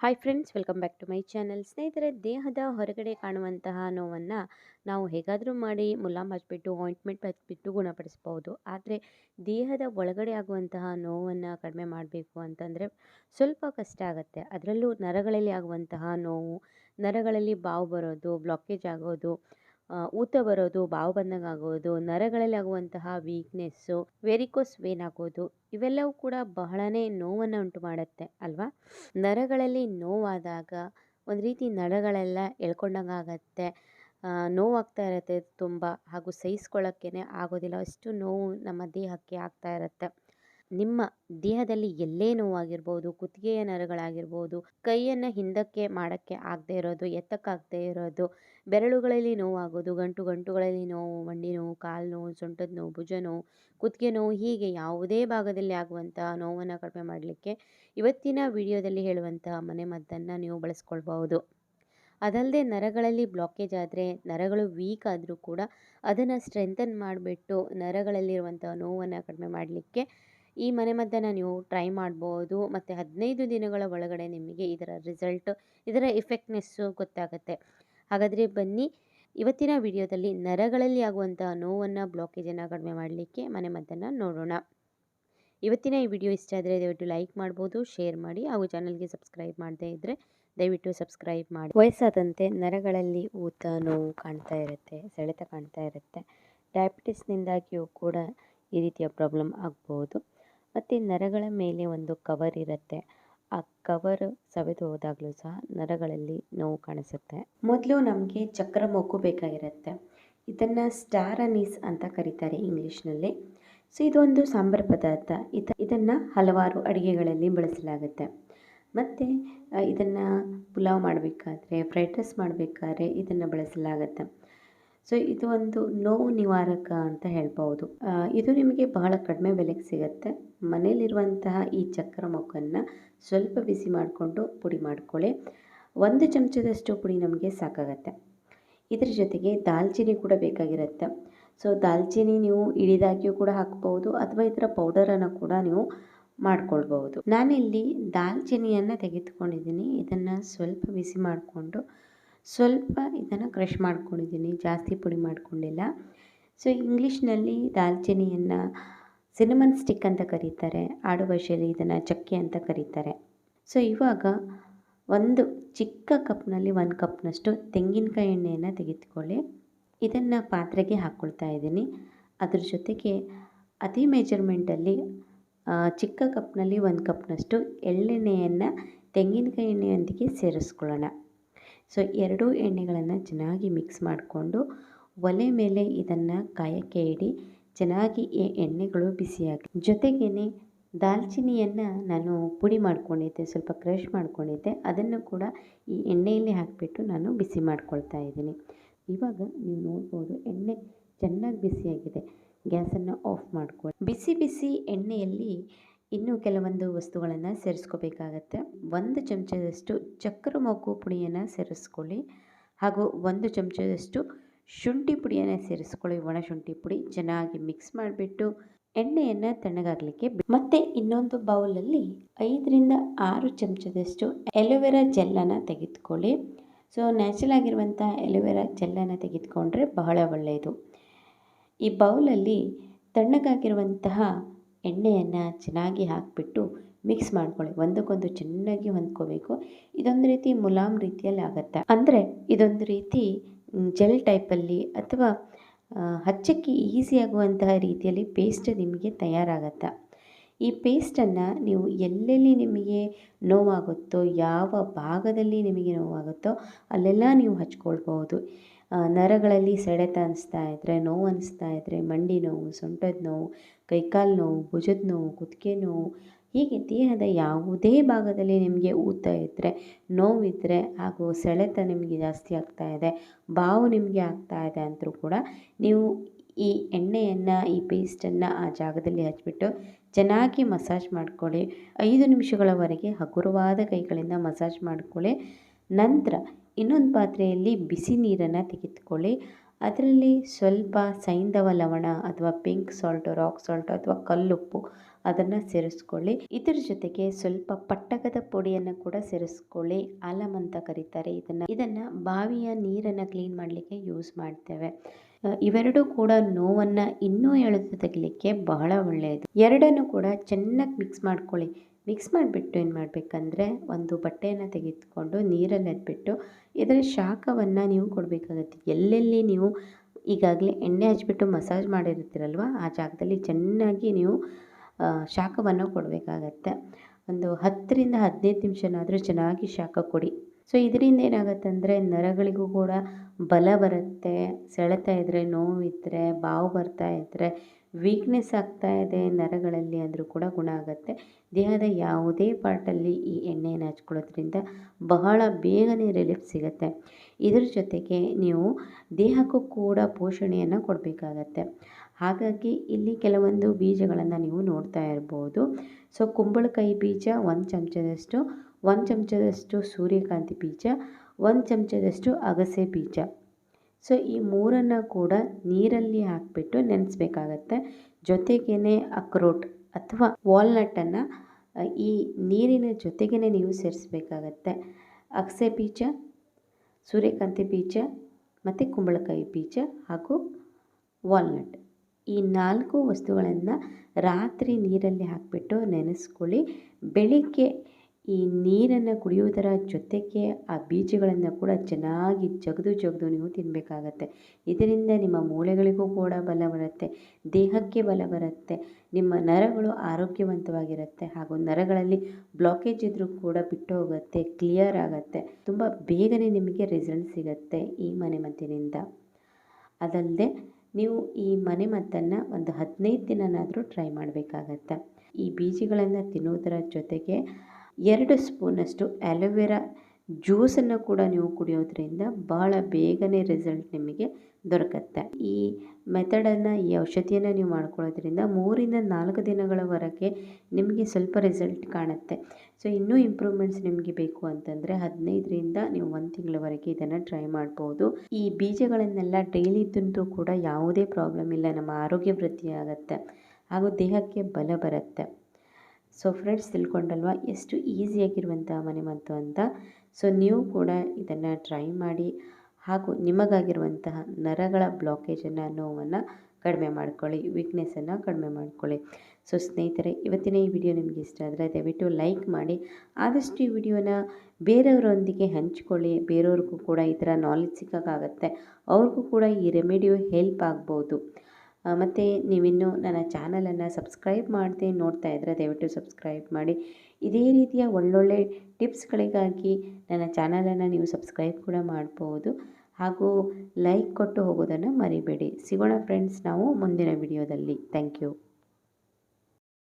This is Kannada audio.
Hi friends welcome back to my channel ಸ್ನೇಹಿತರೆ, ದೇಹದ ಹೊರಗಡೆ ಕಾಣುವಂತಹ ನೋವನ್ನು ನಾವು ಹೇಗಾದರೂ ಮಾಡಿ ಮುಲಾಮ್ ಹಚ್ಬಿಟ್ಟು ಆಯಿಂಟ್ಮೆಂಟ್ ಹಚ್ಬಿಟ್ಟು ಗುಣಪಡಿಸ್ಬೋದು ಆದರೆ ದೇಹದ ಒಳಗಡೆ ಆಗುವಂತಹ ನೋವನ್ನು ಕಡಿಮೆ ಮಾಡಬೇಕು ಅಂತಂದರೆ ಸ್ವಲ್ಪ ಕಷ್ಟ ಆಗುತ್ತೆ. ಅದರಲ್ಲೂ ನರಗಳಲ್ಲಿ ಆಗುವಂತಹ ನೋವು, ನರಗಳಲ್ಲಿ ಬಾವು ಬರೋದು ಬ್ಲಾಕೇಜ್ ಆಗೋದು ಊತ ಬರೋದು, ಬಾವು ಬಂದಂಗೆ ಆಗೋದು ನರಗಳಲ್ಲಿ ಆಗುವಂತಹ ವೀಕ್ನೆಸ್ಸು ವೆರಿಕೋಸ್ ವೇನ್ ಆಗೋದು ಇವೆಲ್ಲವೂ ಕೂಡ ಬಹಳನೇ ನೋವನ್ನು ಉಂಟು ಮಾಡುತ್ತೆ ಅಲ್ವಾ? ನರಗಳಲ್ಲಿ ನೋವಾದಾಗ ಒಂದು ರೀತಿ ನರಗಳೆಲ್ಲ ಎಳ್ಕೊಂಡಂಗೆ ಆಗತ್ತೆ ನೋವಾಗ್ತಾ ಇರುತ್ತೆ ತುಂಬ, ಹಾಗೂ ಸಹಿಸ್ಕೊಳ್ಳೋಕ್ಕೇ ಆಗೋದಿಲ್ಲ, ಅಷ್ಟು ನೋವು ನಮ್ಮ ದೇಹಕ್ಕೆ ಆಗ್ತಾ ಇರುತ್ತೆ. ನಿಮ್ಮ ದೇಹದಲ್ಲಿ ಎಲ್ಲೇ ನೋವಾಗಿರ್ಬೋದು, ಕುತ್ತಿಗೆಯ ನರಗಳಾಗಿರ್ಬೋದು, ಕೈಯನ್ನು ಹಿಂದಕ್ಕೆ ಮಾಡೋಕ್ಕೆ ಆಗದೆ ಇರೋದು, ಎತ್ತಕ್ಕಾಗದೆ ಇರೋದು, ಬೆರಳುಗಳಲ್ಲಿ ನೋವಾಗೋದು, ಗಂಟು ಗಂಟುಗಳಲ್ಲಿ ನೋವು, ಮಂಡಿ ನೋವು, ಕಾಲು ನೋವು, ಸೊಂಟದ ನೋವು, ಭುಜ ನೋವು, ಕುತ್ತಿಗೆ ನೋವು, ಹೀಗೆ ಯಾವುದೇ ಭಾಗದಲ್ಲಿ ಆಗುವಂತಹ ನೋವನ್ನು ಕಡಿಮೆ ಮಾಡಲಿಕ್ಕೆ ಇವತ್ತಿನ ವಿಡಿಯೋದಲ್ಲಿ ಹೇಳುವಂತಹ ಮನೆಮದ್ದನ್ನು ನೀವು ಬಳಸ್ಕೊಳ್ಬಹುದು. ಅದಲ್ಲದೆ ನರಗಳಲ್ಲಿ ಬ್ಲಾಕೇಜ್ ಆದರೆ, ನರಗಳು ವೀಕ್ ಆದರೂ ಕೂಡ ಅದನ್ನು ಸ್ಟ್ರೆಂಥನ್ ಮಾಡಿಬಿಟ್ಟು ನರಗಳಲ್ಲಿರುವಂಥ ನೋವನ್ನು ಕಡಿಮೆ ಮಾಡಲಿಕ್ಕೆ ಈ ಮನೆಮದ್ದನ್ನು ನೀವು ಟ್ರೈ ಮಾಡ್ಬೋದು, ಮತ್ತು ಹದಿನೈದು ದಿನಗಳ ಒಳಗಡೆ ನಿಮಗೆ ಇದರ ರಿಸಲ್ಟ್ ಇದರ ಎಫೆಕ್ಟ್ನೆಸ್ಸು ಗೊತ್ತಾಗುತ್ತೆ. ಹಾಗಾದರೆ ಬನ್ನಿ, ಇವತ್ತಿನ ವಿಡಿಯೋದಲ್ಲಿ ನರಗಳಲ್ಲಿ ಆಗುವಂತಹ ನೋವನ್ನು ಬ್ಲಾಕೇಜನ್ನು ಕಡಿಮೆ ಮಾಡಲಿಕ್ಕೆ ಮನೆಮದ್ದನ್ನು ನೋಡೋಣ. ಇವತ್ತಿನ ಈ ವಿಡಿಯೋ ಇಷ್ಟ ಆದರೆ ದಯವಿಟ್ಟು ಲೈಕ್ ಮಾಡ್ಬೋದು ಶೇರ್ ಮಾಡಿ, ಹಾಗೂ ಚಾನಲ್ಗೆ ಸಬ್ಸ್ಕ್ರೈಬ್ ಮಾಡದೇ ಇದ್ದರೆ ದಯವಿಟ್ಟು ಸಬ್ಸ್ಕ್ರೈಬ್ ಮಾಡಿ. ವಯಸ್ಸಾದಂತೆ ನರಗಳಲ್ಲಿ ಊತ, ನೋವು ಕಾಣ್ತಾ ಇರುತ್ತೆ, ಸೆಳೆತ ಕಾಣ್ತಾ ಇರುತ್ತೆ. ಡಯಾಬಿಟಿಸ್ನಿಂದಾಗಿಯೂ ಕೂಡ ಈ ರೀತಿಯ ಪ್ರಾಬ್ಲಮ್ ಆಗ್ಬೋದು. ಮತ್ತು ನರಗಳ ಮೇಲೆ ಒಂದು ಕವರ್ ಇರುತ್ತೆ. ಆ ಕವರ್ ಸವೆದು ಹೋದಾಗಲೂ ಸಹ ನರಗಳಲ್ಲಿ ನೋವು ಕಾಣಿಸುತ್ತೆ. ಮೊದಲು ನಮಗೆ ಚಕ್ರ ಮೊಗ್ಗು ಬೇಕಾಗಿರುತ್ತೆ. ಇದನ್ನು ಸ್ಟಾರ್ ಅನೀಸ್ ಅಂತ ಕರೀತಾರೆ ಇಂಗ್ಲೀಷ್ನಲ್ಲಿ. ಸೊ, ಇದೊಂದು ಸಾಂಬಾರು ಪದಾರ್ಥ. ಇದ, ಇದನ್ನು ಹಲವಾರು ಅಡುಗೆಗಳಲ್ಲಿ ಬಳಸಲಾಗುತ್ತೆ. ಮತ್ತು ಇದನ್ನು ಪುಲಾವ್ ಮಾಡಬೇಕಾದ್ರೆ ಫ್ರೈಡ್ ರೈಸ್ ಮಾಡಬೇಕಾದ್ರೆ ಇದನ್ನು ಬಳಸಲಾಗುತ್ತೆ. ಸೊ, ಇದು ಒಂದು ನೋವು ನಿವಾರಕ ಅಂತ ಹೇಳ್ಬೋದು ಇದು ನಿಮಗೆ ಬಹಳ ಕಡಿಮೆ ಬೆಲೆಗೆ ಸಿಗುತ್ತೆ. ಮನೆಯಲ್ಲಿರುವಂತಹ ಈ ಚಕ್ರ ಮೊಗ್ಗನ್ನು ಸ್ವಲ್ಪ ಬಿಸಿ ಮಾಡಿಕೊಂಡು ಪುಡಿ ಮಾಡ್ಕೊಳ್ಳಿ. ಒಂದು ಚಮಚದಷ್ಟು ಪುಡಿ ನಮಗೆ ಸಾಕಾಗತ್ತೆ. ಇದರ ಜೊತೆಗೆ ದಾಲ್ಚಿನ್ನಿ ಕೂಡ ಬೇಕಾಗಿರುತ್ತೆ. ಸೊ ದಾಲ್ಚಿನ್ನಿ ನೀವು ಇಳಿದಾಗಿಯೂ ಕೂಡ ಹಾಕ್ಬೋದು ಅಥವಾ ಇದರ ಪೌಡರನ್ನು ಕೂಡ ನೀವು ಮಾಡ್ಕೊಳ್ಬಹುದು. ನಾನಿಲ್ಲಿ ದಾಲ್ಚಿನ್ನಿಯನ್ನು ತೆಗೆದುಕೊಂಡಿದ್ದೀನಿ. ಇದನ್ನು ಸ್ವಲ್ಪ ಬಿಸಿ ಮಾಡಿಕೊಂಡು ಸ್ವಲ್ಪ ಇದನ್ನು ಕ್ರಷ್ ಮಾಡ್ಕೊಂಡಿದ್ದೀನಿ, ಜಾಸ್ತಿ ಪುಡಿ ಮಾಡಿಕೊಂಡಿಲ್ಲ. ಸೊ ಇಂಗ್ಲೀಷ್ನಲ್ಲಿ ದಾಲ್ಚಿನಿಯನ್ನು ಸಿನಮನ್ ಸ್ಟಿಕ್ ಅಂತ ಕರೀತಾರೆ, ಆಡು ಭಾಷೆಯಲ್ಲಿ ಇದನ್ನು ಚಕ್ಕೆ ಅಂತ ಕರೀತಾರೆ. ಸೊ ಇವಾಗ ಒಂದು ಚಿಕ್ಕ ಕಪ್ನಲ್ಲಿ ಒಂದು ಕಪ್ನಷ್ಟು ತೆಂಗಿನಕಾಯಿ ಎಣ್ಣೆಯನ್ನು ತೆಗೆದುಕೊಳ್ಳಿ. ಇದನ್ನು ಪಾತ್ರೆಗೆ ಹಾಕ್ಕೊಳ್ತಾ ಇದ್ದೀನಿ. ಅದ್ರ ಜೊತೆಗೆ ಅದೇ ಮೆಜರ್ಮೆಂಟಲ್ಲಿ ಚಿಕ್ಕ ಕಪ್ನಲ್ಲಿ ಒಂದು ಕಪ್ನಷ್ಟು ಎಳ್ಳೆಣ್ಣೆಯನ್ನು ತೆಂಗಿನಕಾಯಿ ಎಣ್ಣೆಯೊಂದಿಗೆ ಸೇರಿಸ್ಕೊಳ್ಳೋಣ. ಸೊ ಎರಡೂ ಎಣ್ಣೆಗಳನ್ನು ಚೆನ್ನಾಗಿ ಮಿಕ್ಸ್ ಮಾಡಿಕೊಂಡು ಒಲೆ ಮೇಲೆ ಇದನ್ನು ಕಾಯಕ್ಕೆ ಇಡಿ. ಚೆನ್ನಾಗಿ ಈ ಎಣ್ಣೆಗಳು ಬಿಸಿಯಾಗಿ ಜೊತೆಗೇ ದಾಲ್ಚಿನ್ನಿಯನ್ನು ನಾನು ಪುಡಿ ಮಾಡ್ಕೊಂಡಿದ್ದೆ, ಸ್ವಲ್ಪ ಕ್ರಷ್ ಮಾಡ್ಕೊಂಡಿದ್ದೆ. ಅದನ್ನು ಕೂಡ ಈ ಎಣ್ಣೆಯಲ್ಲಿ ಹಾಕಿಬಿಟ್ಟು ನಾನು ಬಿಸಿ ಮಾಡ್ಕೊಳ್ತಾ ಇದ್ದೀನಿ. ಇವಾಗ ನೀವು ನೋಡ್ಬೋದು ಎಣ್ಣೆ ಚೆನ್ನಾಗಿ ಬಿಸಿಯಾಗಿದೆ. ಗ್ಯಾಸನ್ನು ಆಫ್ ಮಾಡ್ಕೊಳ್ಳಿ ಬಿಸಿ ಬಿಸಿ ಎಣ್ಣೆಯಲ್ಲಿ ಇನ್ನೂ ಕೆಲವೊಂದು ವಸ್ತುಗಳನ್ನು ಸೇರಿಸ್ಕೋಬೇಕಾಗತ್ತೆ. ಒಂದು ಚಮಚದಷ್ಟು ಚಕ್ರ ಮೊಗ್ಗು ಪುಡಿಯನ್ನು ಸೇರಿಸ್ಕೊಳ್ಳಿ. ಹಾಗೂ ಒಂದು ಚಮಚದಷ್ಟು ಶುಂಠಿ ಪುಡಿಯನ್ನು ಸೇರಿಸ್ಕೊಳ್ಳಿ. ಒಣ ಶುಂಠಿ ಪುಡಿ ಚೆನ್ನಾಗಿ ಮಿಕ್ಸ್ ಮಾಡಿಬಿಟ್ಟು ಎಣ್ಣೆಯನ್ನು ತಣ್ಣಗಾಗಲಿಕ್ಕೆ ಮತ್ತೆ ಇನ್ನೊಂದು ಬೌಲಲ್ಲಿ ಐದರಿಂದ ಆರು ಚಮಚದಷ್ಟು ಎಲೋವೆರಾ ಜೆಲ್ಲನ್ನು ತೆಗೆದುಕೊಳ್ಳಿ. ಸೊ, ನ್ಯಾಚುರಲ್ ಆಗಿರುವಂಥ ಎಲೋವೆರಾ ಜೆಲ್ಲನ್ನು ತೆಗೆದುಕೊಂಡ್ರೆ ಬಹಳ ಒಳ್ಳೆಯದು. ಈ ಬೌಲಲ್ಲಿ ತಣ್ಣಗಾಗಿರುವಂತಹ ಎಣ್ಣೆಯನ್ನು ಚೆನ್ನಾಗಿ ಹಾಕಿಬಿಟ್ಟು ಮಿಕ್ಸ್ ಮಾಡ್ಕೊಳ್ಳಿ. ಒಂದಕ್ಕೊಂದು ಚೆನ್ನಾಗಿ ಹೊಂದ್ಕೋಬೇಕು. ಇದೊಂದು ರೀತಿ ಮುಲಾಮ್ ರೀತಿಯಲ್ಲಿ ಆಗುತ್ತೆ. ಅಂದರೆ ಇದೊಂದು ರೀತಿ ಜೆಲ್ ಟೈಪಲ್ಲಿ ಅಥವಾ ಹಚ್ಚಕ್ಕೆ ಈಸಿ ಆಗುವಂತಹ ರೀತಿಯಲ್ಲಿ ಪೇಸ್ಟ್ ನಿಮಗೆ ತಯಾರಾಗತ್ತೆ. ಈ ಪೇಸ್ಟನ್ನು ನೀವು ಎಲ್ಲೆಲ್ಲಿ ನಿಮಗೆ ನೋವಾಗುತ್ತೋ ಯಾವ ಭಾಗದಲ್ಲಿ ನಿಮಗೆ ನೋವಾಗುತ್ತೋ ಅಲ್ಲೆಲ್ಲ ನೀವು ಹಚ್ಕೊಳ್ಬೋದು ಆ, ನರಗಳಲ್ಲಿ ಸೆಳೆತ ಅನಿಸ್ತಾ ಇದ್ದರೆ ನೋವು ಅನಿಸ್ತಾ ಇದ್ದರೆ ಮಂಡಿ ನೋವು, ಸೊಂಟದ ನೋವು, ಕೈಕಾಲು ನೋವು, ಭುಜದ ನೋವು, ಕುತ್ತಿಗೆ ನೋವು, ಹೀಗೆ ದೇಹದ ಯಾವುದೇ ಭಾಗದಲ್ಲಿ ನಿಮಗೆ ಊತ ಇದ್ದರೆ ನೋವಿದ್ದರೆ ಹಾಗೂ ಸೆಳೆತ ನಿಮಗೆ ಜಾಸ್ತಿ ಆಗ್ತಾ ಇದೆ, ಬಾವು ನಿಮಗೆ ಆಗ್ತಾ ಇದೆ ಅಂದರೂ ಕೂಡ ನೀವು ಈ ಎಣ್ಣೆಯನ್ನು, ಈ ಪೇಸ್ಟನ್ನು ಆ ಜಾಗದಲ್ಲಿ ಹಚ್ಚಿಬಿಟ್ಟು ಚೆನ್ನಾಗಿ ಮಸಾಜ್ ಮಾಡ್ಕೊಳ್ಳಿ. ಐದು ನಿಮಿಷಗಳವರೆಗೆ ಹಗುರವಾದ ಕೈಗಳಿಂದ ಮಸಾಜ್ ಮಾಡಿಕೊಳ್ಳಿ. ನಂತರ ಇನ್ನೊಂದು ಪಾತ್ರೆಯಲ್ಲಿ ಬಿಸಿ ನೀರನ್ನು ತೆಗೆದುಕೊಳ್ಳಿ. ಅದರಲ್ಲಿ ಸ್ವಲ್ಪ ಸೈಂಧವ ಲವಣ ಅಥವಾ ಪಿಂಕ್ ಸಾಲ್ಟು, ರಾಕ್ ಸಾಲ್ಟು ಅಥವಾ ಕಲ್ಲುಪ್ಪು ಅದನ್ನು ಸೇರಿಸ್ಕೊಳ್ಳಿ. ಇದರ ಜೊತೆಗೆ ಸ್ವಲ್ಪ ಪಟ್ಟಕದ ಪುಡಿಯನ್ನು ಕೂಡ ಸೇರಿಸ್ಕೊಳ್ಳಿ. ಆಲಮ್ ಅಂತ ಕರೀತಾರೆ ಇದನ್ನು. ಇದನ್ನು ಬಾವಿಯ ನೀರನ್ನು ಕ್ಲೀನ್ ಮಾಡಲಿಕ್ಕೆ ಯೂಸ್ ಮಾಡ್ತೇವೆ. ಇವೆರಡೂ ಕೂಡ ನೋವನ್ನು ಇನ್ನೂ ಎಳೆದು ತೆಗಲಿಕ್ಕೆ ಬಹಳ ಒಳ್ಳೆಯದು. ಎರಡನ್ನು ಕೂಡ ಚೆನ್ನಾಗಿ ಮಿಕ್ಸ್ ಮಾಡ್ಕೊಳ್ಳಿ. ಮಿಕ್ಸ್ ಮಾಡಿಬಿಟ್ಟು ಏನು ಮಾಡಬೇಕಂದ್ರೆ ಒಂದು ಬಟ್ಟೆಯನ್ನು ತೆಗೆದುಕೊಂಡು ನೀರಲ್ಲಿ ಎದ್ಬಿಟ್ಟು ಇದರ ಶಾಖವನ್ನು ನೀವು ಕೊಡಬೇಕಾಗತ್ತೆ. ಎಲ್ಲೆಲ್ಲಿ ನೀವು ಈಗಾಗಲೇ ಎಣ್ಣೆ ಹಚ್ಚಿಬಿಟ್ಟು ಮಸಾಜ್ ಮಾಡಿರ್ತೀರಲ್ವ, ಆ ಜಾಗದಲ್ಲಿ ಚೆನ್ನಾಗಿ ನೀವು ಶಾಖವನ್ನು ಕೊಡಬೇಕಾಗತ್ತೆ. ಒಂದು ಹತ್ತರಿಂದ ಹದಿನೈದು ನಿಮಿಷನಾದರೂ ಚೆನ್ನಾಗಿ ಶಾಖ ಕೊಡಿ. ಸೊ ಇದರಿಂದ ಏನಾಗುತ್ತೆ ಅಂದರೆ ನರಗಳಿಗೂ ಕೂಡ ಬಲ ಬರುತ್ತೆ, ಸೆಳೆತ ಇದ್ದರೆ ನೋವಿದ್ದರೆ ಬಾವು ಬರ್ತಾ ಇದ್ದರೆ ವೀಕ್ನೆಸ್ ಆಗ್ತಾ ಇದೆ, ನರಗಳಲ್ಲಿ ಅಂದರೂ ಕೂಡ ಗುಣ ಆಗುತ್ತೆ. ದೇಹದ ಯಾವುದೇ ಪಾರ್ಟಲ್ಲಿ ಈ ಎಣ್ಣೆಯನ್ನು ಹಚ್ಕೊಳ್ಳೋದ್ರಿಂದ ಬಹಳ ಬೇಗನೆ ರಿಲೀಫ್ ಸಿಗುತ್ತೆ. ಇದರ ಜೊತೆಗೆ ನೀವು ದೇಹಕ್ಕೂ ಕೂಡ ಪೋಷಣೆಯನ್ನು ಕೊಡಬೇಕಾಗತ್ತೆ. ಹಾಗಾಗಿ ಇಲ್ಲಿ ಕೆಲವೊಂದು ಬೀಜಗಳನ್ನು ನೀವು ನೋಡ್ತಾ ಇರ್ಬೋದು. ಸೊ ಕುಂಬಳಕಾಯಿ ಬೀಜ ಒಂದು ಚಮಚದಷ್ಟು ಒಂದು ಚಮಚದಷ್ಟು ಸೂರ್ಯಕಾಂತಿ ಬೀಜ, ಒಂದು ಚಮಚದಷ್ಟು ಅಗಸೆ ಬೀಜ. ಸೊ ಈ ಮೂರನ್ನು ಕೂಡ ನೀರಲ್ಲಿ ಹಾಕಿಬಿಟ್ಟು ನೆನೆಸ್ಬೇಕಾಗತ್ತೆ. ಜೊತೆಗೇ ಅಕ್ರೋಟ್ ಅಥವಾ ವಾಲ್ನಟ್ಟನ್ನು ಈ ನೀರಿನ ಜೊತೆಗೇ ನೀವು ಸೇರಿಸ್ಬೇಕಾಗತ್ತೆ. ಅಗಸೆ ಬೀಜ, ಸೂರ್ಯಕಾಂತಿ ಬೀಜ ಮತ್ತು ಕುಂಬಳಕಾಯಿ ಬೀಜ ಹಾಗೂ ವಾಲ್ನಟ್. ಈ ನಾಲ್ಕು ವಸ್ತುಗಳನ್ನು ರಾತ್ರಿ ನೀರಲ್ಲಿ ಹಾಕಿಬಿಟ್ಟು ನೆನೆಸ್ಕೊಳ್ಳಿ. ಬೆಳಿಗ್ಗೆ ಈ ನೀರನ್ನು ಕುಡಿಯುವುದರ ಜೊತೆಗೆ ಆ ಬೀಜಗಳನ್ನು ಕೂಡ ಚೆನ್ನಾಗಿ ಜಗದು ಜಗದು ನೀವು ತಿನ್ನಬೇಕಾಗತ್ತೆ ಇದರಿಂದ ನಿಮ್ಮ ಮೂಳೆಗಳಿಗೂ ಕೂಡ ಬಲ ಬರುತ್ತೆ, ದೇಹಕ್ಕೆ ಬಲ ಬರುತ್ತೆ, ನಿಮ್ಮ ನರಗಳು ಆರೋಗ್ಯವಂತವಾಗಿರುತ್ತೆ ಹಾಗೂ ನರಗಳಲ್ಲಿ ಬ್ಲಾಕೇಜ್ ಇದ್ದರೂ ಕೂಡ ಬಿಟ್ಟು ಹೋಗುತ್ತೆ ಕ್ಲಿಯರ್ ಆಗುತ್ತೆ. ತುಂಬ ಬೇಗನೆ ನಿಮಗೆ ರಿಸಲ್ಟ್ ಸಿಗುತ್ತೆ ಈ ಮನೆಮದ್ದಿನಿಂದ ಅದಲ್ಲದೆ ನೀವು ಈ ಮನೆಮದ್ದನ್ನು ಒಂದು ಹದಿನೈದು ದಿನನಾದರೂ ಟ್ರೈ ಮಾಡಬೇಕಾಗತ್ತೆ. ಈ ಬೀಜಗಳನ್ನು ತಿನ್ನುವುದರ ಜೊತೆಗೆ ಎರಡು ಸ್ಪೂನಷ್ಟು ಆ್ಯಲೋವೆರಾ ಜ್ಯೂಸನ್ನು ಕೂಡ ನೀವು ಕುಡಿಯೋದ್ರಿಂದ ಭಾಳ ಬೇಗನೆ ರಿಸಲ್ಟ್ ನಿಮಗೆ ದೊರಕತ್ತೆ. ಈ ಮೆಥಡನ್ನು, ಈ ಔಷಧಿಯನ್ನು ನೀವು ಮಾಡ್ಕೊಳ್ಳೋದ್ರಿಂದ ಮೂರಿಂದ ನಾಲ್ಕು ದಿನಗಳವರೆಗೆ ನಿಮಗೆ ಸ್ವಲ್ಪ ರಿಸಲ್ಟ್ ಕಾಣುತ್ತೆ. ಸೊ, ಇನ್ನೂ ಇಂಪ್ರೂವ್ಮೆಂಟ್ಸ್ ನಿಮಗೆ ಬೇಕು ಅಂತಂದರೆ ಹದಿನೈದರಿಂದ ನೀವು ಒಂದು ತಿಂಗಳವರೆಗೆ ಇದನ್ನು ಟ್ರೈ ಮಾಡ್ಬೋದು. ಈ ಬೀಜಗಳನ್ನೆಲ್ಲ ಡೈಲಿ ತಿಂದರೂ ಕೂಡ ಯಾವುದೇ ಪ್ರಾಬ್ಲಮ್ ಇಲ್ಲ, ನಮ್ಮ ಆರೋಗ್ಯ ವೃದ್ಧಿಯಾಗತ್ತೆ ಹಾಗೂ ದೇಹಕ್ಕೆ ಬಲ ಬರುತ್ತೆ. ಸೊ ಫ್ರೆಂಡ್ಸ್ ತಿಳ್ಕೊಂಡಲ್ವಾ? ಎಷ್ಟು ಈಸಿಯಾಗಿರುವಂಥ ಮನೆಮದ್ದು ಅಂತ. ಸೊ ನೀವು ಕೂಡ ಇದನ್ನು ಟ್ರೈ ಮಾಡಿ. ಹಾಗೂ ನಿಮಗಾಗಿರುವಂತಹ ನರಗಳ ಬ್ಲಾಕೇಜನ್ನು ನೋವನ್ನು ಕಡಿಮೆ ಮಾಡ್ಕೊಳ್ಳಿ. ವೀಕ್ನೆಸ್ಸನ್ನು ಕಡಿಮೆ ಮಾಡ್ಕೊಳ್ಳಿ. ಸೊ ಸ್ನೇಹಿತರೆ, ಇವತ್ತಿನ ಈ ವಿಡಿಯೋ ನಿಮಗೆ ಇಷ್ಟ ಆದರೆ ದಯವಿಟ್ಟು ಲೈಕ್ ಮಾಡಿ. ಆದಷ್ಟು ಈ ವಿಡಿಯೋನ ಬೇರೆಯವರೊಂದಿಗೆ ಹಂಚ್ಕೊಳ್ಳಿ. ಬೇರೆಯವ್ರಿಗೂ ಕೂಡ ಈ ಥರ ನಾಲೆಜ್ ಸಿಕ್ಕಾಗುತ್ತೆ ಅವ್ರಿಗೂ ಕೂಡ ಈ ರೆಮಿಡಿಯು ಹೆಲ್ಪ್ ಆಗ್ಬೋದು. ಮತ್ತು ನೀವಿನ್ನೂ ನನ್ನ ಚಾನಲನ್ನು ಸಬ್ಸ್ಕ್ರೈಬ್ ಮಾಡದೆ ನೋಡ್ತಾ ಇದ್ದರೆ ದಯವಿಟ್ಟು ಸಬ್ಸ್ಕ್ರೈಬ್ ಮಾಡಿ. ಇದೇ ರೀತಿಯ ಒಳ್ಳೊಳ್ಳೆ ಟಿಪ್ಸ್ಗಳಿಗಾಗಿ ನನ್ನ ಚಾನಲನ್ನು ನೀವು ಸಬ್ಸ್ಕ್ರೈಬ್ ಕೂಡ ಮಾಡ್ಬೋದು. ಹಾಗೂ ಲೈಕ್ ಕೊಟ್ಟು ಹೋಗೋದನ್ನು ಮರಿಬೇಡಿ. ಸಿಗೋಣ ಫ್ರೆಂಡ್ಸ್ ನಾವು ಮುಂದಿನ ವಿಡಿಯೋದಲ್ಲಿ ಥ್ಯಾಂಕ್ ಯು